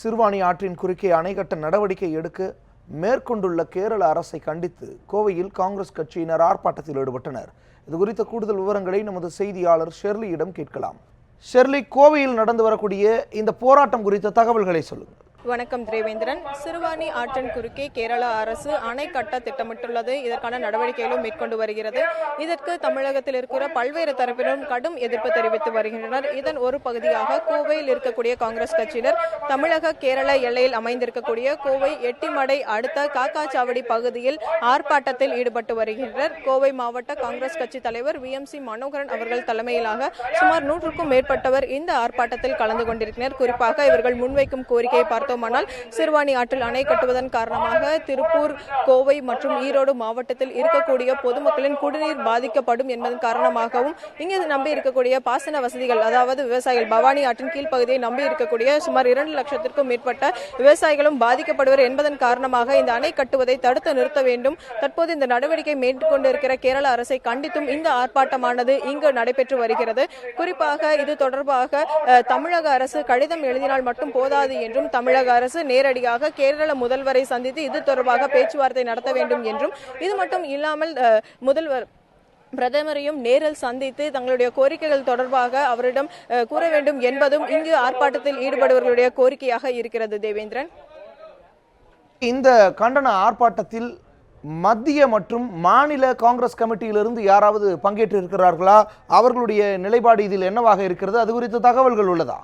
சிறுவாணி ஆற்றின் குறுக்கே அணை கட்ட நடவடிக்கை எடுக்க மேற்கொண்டுள்ள கேரள அரசை கண்டித்து கோவையில் காங்கிரஸ் கட்சியினர் ஆர்ப்பாட்டத்தில் ஈடுபட்டனர். இது குறித்த கூடுதல் விவரங்களை நமது செய்தியாளர் ஷெர்லியிடம் கேட்கலாம். ஷெர்லி கோவையில் நடந்து வரக்கூடிய இந்த போராட்டம் குறித்த தகவல்களை சொல்லுங்கள். வணக்கம் தேவேந்திரன். சிறுவாணி ஆற்றின் குறுக்கே கேரளா அரசு அணை கட்ட திட்டமிட்டுள்ளது. இதற்கான நடவடிக்கைகளும் மேற்கொண்டு வருகிறது. இதற்கு தமிழகத்தில் இருக்கிற பல்வேறு தரப்பினரும் கடும் எதிர்ப்பு தெரிவித்து வருகின்றனர். இதன் ஒரு பகுதியாக கோவையில் இருக்கக்கூடிய காங்கிரஸ் கட்சியினர் தமிழக கேரள எல்லையில் அமைந்திருக்கக்கூடிய கோவை எட்டிமடை அடுத்த காக்காச்சாவடி பகுதியில் ஆர்ப்பாட்டத்தில் ஈடுபட்டு வருகின்றனர். கோவை மாவட்ட காங்கிரஸ் கட்சி தலைவர் வி. எம். சி. மனோகரன் அவர்கள் தலைமையிலாக சுமார் நூற்றுக்கும் மேற்பட்டவர் இந்த ஆர்ப்பாட்டத்தில் கலந்து கொண்டிருக்கிறார் குறிப்பாக இவர்கள் முன்வைக்கும் கோரிக்கையை பார்த்தோமானால் சிறுவாணி ஆற்றில் அணை கட்டுவதன் காரணமாக திருப்பூர் கோவை மற்றும் ஈரோடு மாவட்டத்தில் இருக்கக்கூடிய பொதுமக்களின் குடிநீர் பாதிக்கப்படும் என்பதன் காரணமாகவும் இங்கே நம்பி இருக்கக்கூடிய பாசன வசதிகள் அதாவது விவசாயிகள் பவானி ஆற்றின் கீழ்ப்பகுதியை நம்பி இருக்கக்கூடிய சுமார் இரண்டு லட்சத்திற்கும் மேற்பட்ட விவசாயிகளும் பாதிக்கப்படுவர் என்பதன் காரணமாக இந்த அணை கட்டுவதை தடுத்து நிறுத்த வேண்டும். தற்போது இந்த நடவடிக்கை மேற்கொண்டிருக்கிற கேரள அரசை கண்டித்தும் இந்த ஆர்ப்பாட்டமானது இங்கு நடைபெற்று வருகிறது. குறிப்பாக இது தொடர்பாக தமிழக அரசு கடிதம் எழுதினால் மட்டும் போதாது என்றும் தமிழக தமிழக அரசு நேரடியாக கேரள முதல்வரை சந்தித்து இது தொடர்பாக பேச்சுவார்த்தை நடத்த வேண்டும் என்றும் இது மட்டும் இல்லாமல் முதல்வர் பிரதமரையும் நேரில் சந்தித்து தங்களுடைய கோரிக்கைகள் தொடர்பாக அவரிடம் கூற வேண்டும் என்பதும் இங்கு ஆர்ப்பாட்டத்தில் ஈடுபடுவர்களுடைய கோரிக்கையாக இருக்கிறது தேவேந்திரன். இந்த கண்டன ஆர்ப்பாட்டத்தில் மத்திய மற்றும் மாநில காங்கிரஸ் கமிட்டியிலிருந்து யாராவது பங்கேற்று இருக்கிறார்களா அவர்களுடைய நிலைப்பாடு இதில் என்னவாக இருக்கிறது? அது குறித்த தகவல்கள் உள்ளதா?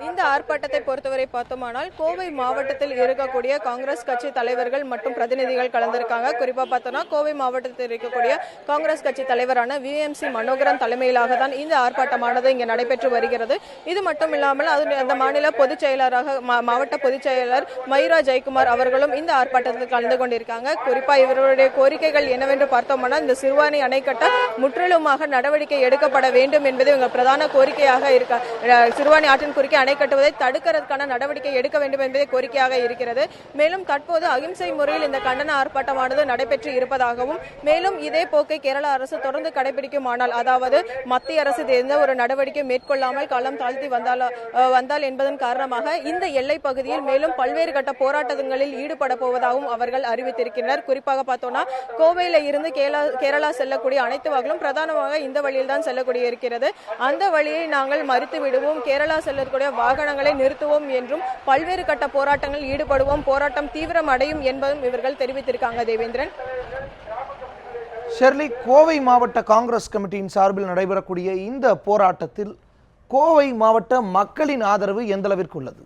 இந்த ஆர்ப்பாட்டத்தை பொறுத்தவரை பார்த்தோமானால் கோவை மாவட்டத்தில் இருக்கக்கூடிய காங்கிரஸ் கட்சி தலைவர்கள் மற்றும் பிரதிநிதிகள் கலந்திருக்காங்க. குறிப்பா பார்த்தோம்னா கோவை மாவட்டத்தில் இருக்கக்கூடிய காங்கிரஸ் கட்சி தலைவரான வி எம் சி மனோகரன் தலைமையிலாக தான் இந்த ஆர்ப்பாட்டமானது இங்கே நடைபெற்று வருகிறது. இது மட்டும் இல்லாமல் அது அந்த மாநில பொதுச் செயலராக மா- மாவட்ட பொதுச் செயலர் மயூரா ஜெயக்குமார் அவர்களும் இந்த ஆர்ப்பாட்டத்தில் கலந்து கொண்டிருக்காங்க. குறிப்பா இவர்களுடைய கோரிக்கைகள் என்னவென்று பார்த்தோம்னா இந்த சிறுவாணி அணை கட்ட முற்றிலுமாக நடவடிக்கை எடுக்கப்பட வேண்டும் என்பது இவங்க பிரதான கோரிக்கையாக இருக்க சிறுவாணி ஆற்றின் குறுக்கே அணை கட்டுவதை தடுக்கிறதுக்கான நடவடிக்கை எடுக்க வேண்டும் என்பதே கோரிக்கையாக இருக்கிறது. மேலும் தற்போது அகிம்சை முறையில் இந்த கண்டன ஆர்ப்பாட்டமானது நடைபெற்று இருப்பதாகவும் மேலும் இதே போக்கை கேரள அரசு தொடர்ந்து கடைபிடிக்குமானால் அதாவது மத்திய அரசு இது எந்த ஒரு நடவடிக்கை மேற்கொள்ளாமல் களம் தாழ்த்தி வந்தால் வந்தால் என்பதன் காரணமாக இந்த எல்லை பகுதியில் மேலும் பல்வேறு கட்ட போராட்டங்களில் ஈடுபட போவதாகவும் அவர்கள் அறிவித்திருக்கின்றனர். குறிப்பாக பார்த்தோம்னா கோவையில இருந்து கேரளா கேரளா செல்லக்கூடிய அனைத்து வகையிலும் பிரதானமாக இந்த வழியில் தான் செல்லக்கூடிய இருக்கிறது அந்த வழியை நாங்கள் மறுத்து விடுவோம் கேரளா செல்லக்கூடிய வாகனங்களை நிறுத்துவோம் என்றும் பல்வேறு கட்ட போராட்டங்களில் ஈடுபடுவோம். போராட்டம் தீவிரம் அடையும் என்பதும் இவர்கள் தெரிவித்திருக்காங்க தேவேந்திரன். ஷெர்லி கோவை மாவட்ட காங்கிரஸ் கமிட்டியின் சார்பில் நடைபெறக்கூடிய இந்த போராட்டத்தில் கோவை மாவட்ட மக்களின் ஆதரவு எந்த அளவிற்கு உள்ளது?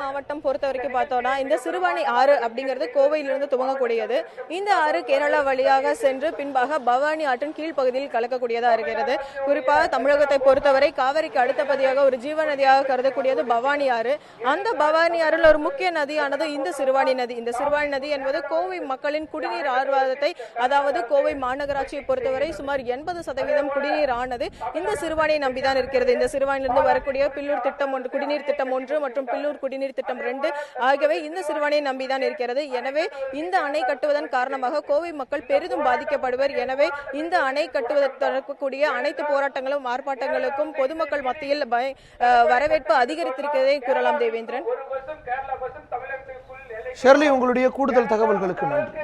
மாவட்டம் பொறுத்த வரைக்கும் பார்த்தோம்னா இந்த சிறுவாணி ஆறு அப்படிங்கிறது கோவையிலிருந்து துவங்கக்கூடியது. இந்த ஆறு கேரளா வழியாக சென்று பின்பாக பவானி ஆற்றின் கீழ்ப்பகுதியில் கலக்கக்கூடியதாக இருக்கிறது. குறிப்பாக தமிழகத்தை பொறுத்தவரை காவிரிக்கு அடுத்த பதியாக ஒரு ஜீவ நதியாக கருதக்கூடியது பவானி ஆறு. அந்த பவானி ஆறில் ஒரு முக்கிய நதியானது இந்த சிறுவாணி நதி. இந்த சிறுவாணி நதி என்பது கோவை மக்களின் குடிநீர் ஆர்வாதத்தை அதாவது கோவை மாநகராட்சியை பொறுத்தவரை சுமார் எண்பது சதவீதம் குடிநீர் ஆனது இந்த சிறுவாணியை நம்பிதான் இருக்கிறது. இந்த சிறுவாணியிலிருந்து வரக்கூடிய பில்லூர் திட்டம் ஒன்று குடிநீர் திட்டம் ஒன்று மற்றும் பில்லூர் குடிநீர் திட்டம் ரெண்டு. ஆகியவை இந்த சிறுவனை நம்பிதான் இருக்கிறது. எனவே இந்த அணை கட்டுவதன் காரணமாக கோவை மக்கள் பெரிதும் பாதிக்கப்படுவர். எனவே இந்த அணை கட்டுவதற்கு அனைத்து போராட்டங்களும் ஆர்ப்பாட்டங்களுக்கும் பொதுமக்கள் மத்தியில் வரவேற்பு அதிகரித்திருக்கிறதை கூறலாம் தேவேந்திரன். ஷெர்லி உங்களுடைய கூடுதல் தகவல்களுக்கு நன்றி.